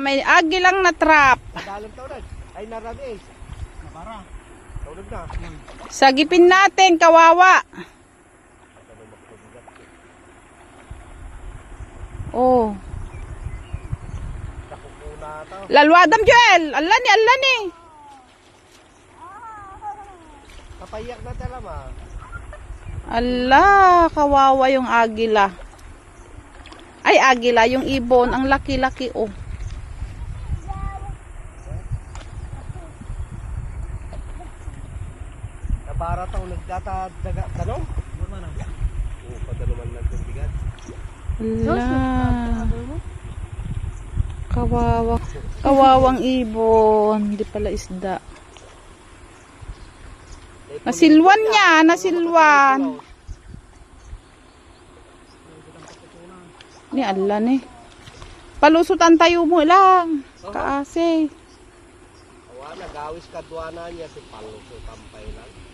May agilang na trap. Dalang tawag. Ay narami. Nabara. Tawag na. Sagipin natin, kawawa. Oh. Lalwadam, Joel. Allah ni, Allah ni. Kapayak na tala ma. Allah, kawawa yung agila. Ay, agila, yung ibon. Ang laki-laki, oh. Nabara taw nagdata daga tanong. Oo, padaluman lang yung bigat. Allah. Kawawa. Kawawang ibon. Hindi pala isda. Nasilwan niya, nasilwan. Ni Allah ni. Palusutan tayo mo lang. Kaase. Awa na gawis kadwana niya si Paluso tampay lang.